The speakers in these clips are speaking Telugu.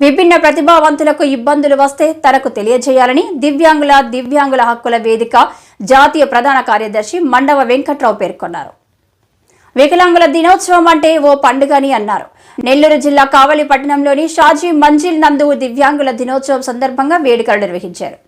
విభిన్న ప్రతిభావంతులకు ఇబ్బందులు వస్తే తనకు తెలియజేయాలని దివ్యాంగుల దివ్యాంగుల హక్కుల వేదిక జాతీయ ప్రధాన కార్యదర్శి మండవ వెంకట్రావు పేర్కొన్నారు. వికలాంగుల దినోత్సవం అంటే ఓ పండుగని అన్నారు. నెల్లూరు జిల్లా కావలి పట్టణంలోని షాజీ మంజిల్ నందు దివ్యాంగుల దినోత్సవం సందర్భంగా వేడుకలు నిర్వహించారు.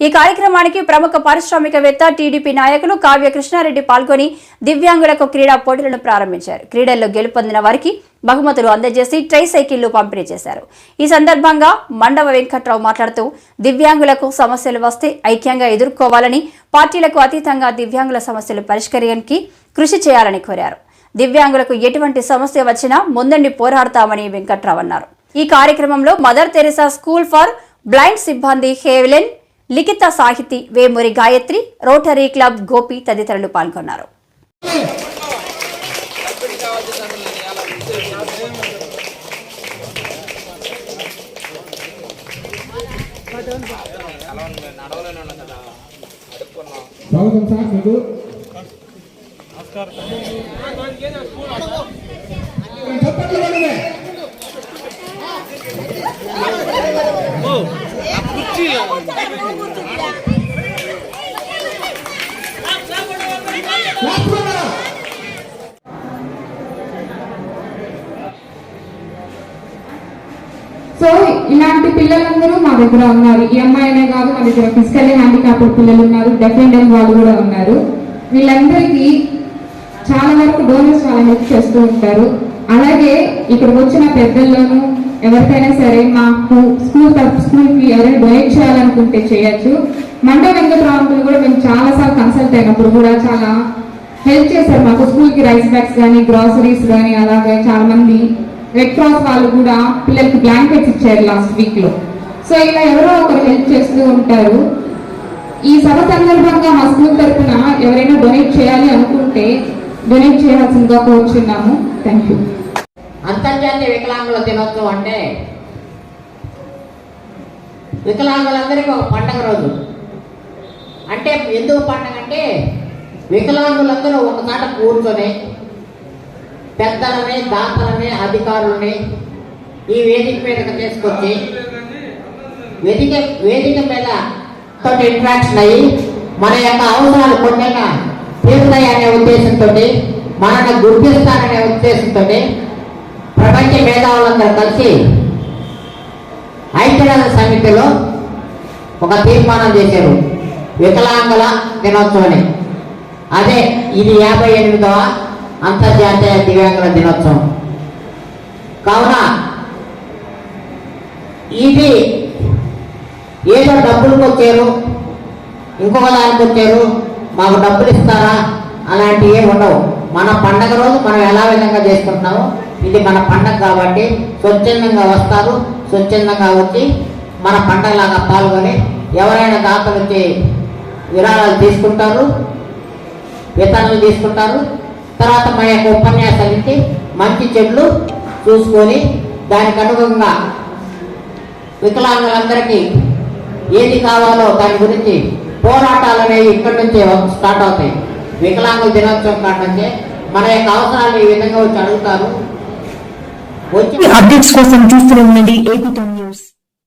ఈ కార్యక్రమానికి ప్రముఖ పారిశ్రామికవేత్త టీడీపీ నాయకులు కావ్య కృష్ణారెడ్డి పాల్గొని దివ్యాంగులకు క్రీడా పోటీలను ప్రారంభించారు. క్రీడల్లో గెలుపొందిన వారికి బహుమతులు అందజేసి ట్రై సైకిళ్ళు పంపిణీ చేశారు. ఈ సందర్భంగా మండవ వెంకట్రావు మాట్లాడుతూ దివ్యాంగులకు సమస్యలు వస్తే ఐక్యంగా ఎదుర్కోవాలని పార్టీలకు అతీతంగా దివ్యాంగుల సమస్యలు పరిష్కరించడానికి కృషి చేయాలని కోరారు. దివ్యాంగులకు ఎటువంటి సమస్య వచ్చినా ముందండి పోరాడతామని వెంకట్రావు అన్నారు. ఈ కార్యక్రమంలో Mother Teresa school for blind సిబ్బంది హేవెలెన్ లిఖిత సాహితీ వేమూరి గాయత్రి రోటరీ క్లబ్ గోపి తదితరులు పాల్గొన్నారు. సో ఇలాంటి పిల్లలందరూ మా దగ్గర ఉన్నారు. ఈ అమ్మాయినే కాదు మా దగ్గర ఫిజికల్లీ హ్యాండిక్యాప్డ్ పిల్లలు ఉన్నారు. డెఫ్ అండ్ వాళ్ళు కూడా ఉన్నారు. వీళ్ళందరికీ చాలా వరకు డోనర్స్ వాళ్ళ హెల్ప్ చేస్తూ ఉంటారు. అలాగే ఇక్కడికి వచ్చిన పెద్దల్లోనూ ఎవరికైనా సరే మాకు స్కూల్ తరఫు స్కూల్కి ఎవరైనా డొనేట్ చేయాలనుకుంటే చేయొచ్చు. మండే వెంకటరావు కూడా మేము చాలా సార్లు కన్సల్ట్ అయినప్పుడు కూడా చాలా హెల్ప్ చేశారు మాకు. స్కూల్కి రైస్ బ్యాగ్స్ కానీ గ్రాసరీస్ కానీ అలాగే చాలా మంది రెడ్ క్రాస్ వాళ్ళు కూడా పిల్లలకి బ్లాంకెట్స్ ఇచ్చారు లాస్ట్ వీక్లో. సో ఇలా ఎవరో ఒకరు హెల్ప్ చేస్తూ ఉంటారు. ఈ సభ సందర్భంగా మా స్కూల్ తరఫున ఎవరైనా డొనేట్ చేయాలి అనుకుంటే డొనేట్ చేయాల్సిందిగా కోరుచున్నాము. థ్యాంక్ యూ అంతర్జాతీయ వికలాంగుల దినోత్సవం అంటే వికలాంగులందరికీ ఒక పండగ రోజు. అంటే ఎందుకు పండగ అంటే వికలాంగులందరూ ఒకసాట కూర్చొని పెద్దలని దాతలని అధికారులని ఈ వేదిక మీదకి తీసుకొచ్చి వేదిక వేదిక మీద తోటి ఇంట్రాక్షన్ అయ్యి మన యొక్క అవసరాలు కొన్నైనా తీరుతాయి అనే ఉద్దేశంతో మనల్ని గుర్తిస్తారనే ఉద్దేశంతో మేధావులందరూ కలిసి ఐక్యరాజ్య సమితిలో ఒక తీర్మానం చేశారు. వికలాంగుల దినోత్సవం అదే ఇది యాభై ఎనిమిదవ అంతర్జాతీయ దివ్యాంగుల దినోత్సవం. కావున ఇది ఏదో డబ్బులకు వచ్చారు ఇంకొక దానికి వచ్చారు మాకు డబ్బులు ఇస్తారా అలాంటివి ఏమి ఉండవు. మన పండగ రోజు మనం ఎలా విధంగా చేసుకుంటున్నామో ఇది మన పండగ కాబట్టి స్వచ్ఛందంగా వస్తారు. స్వచ్ఛందంగా వచ్చి మన పండగలాగా పాల్గొని ఎవరైనా దాతలు వచ్చి విరాళాలు తీసుకుంటారు విత్తనాలు తీసుకుంటారు. తర్వాత మా యొక్క ఉపన్యాసాలు ఇచ్చి మంచి చెట్లు చూసుకొని దానికి అనుగుణంగా వికలాంగులందరికీ ఏది కావాలో దాని గురించి పోరాటాలు అనేవి ఇక్కడి నుంచే స్టార్ట్ అవుతాయి. వికలాంగుల దినోత్సవం కాడ నుంచే మన యొక్క అవసరాలు ఈ విధంగా వచ్చి అడుగుతారు. అప్డేట్స్ కోసం చూస్తూనే ఉండండి. ఏపీ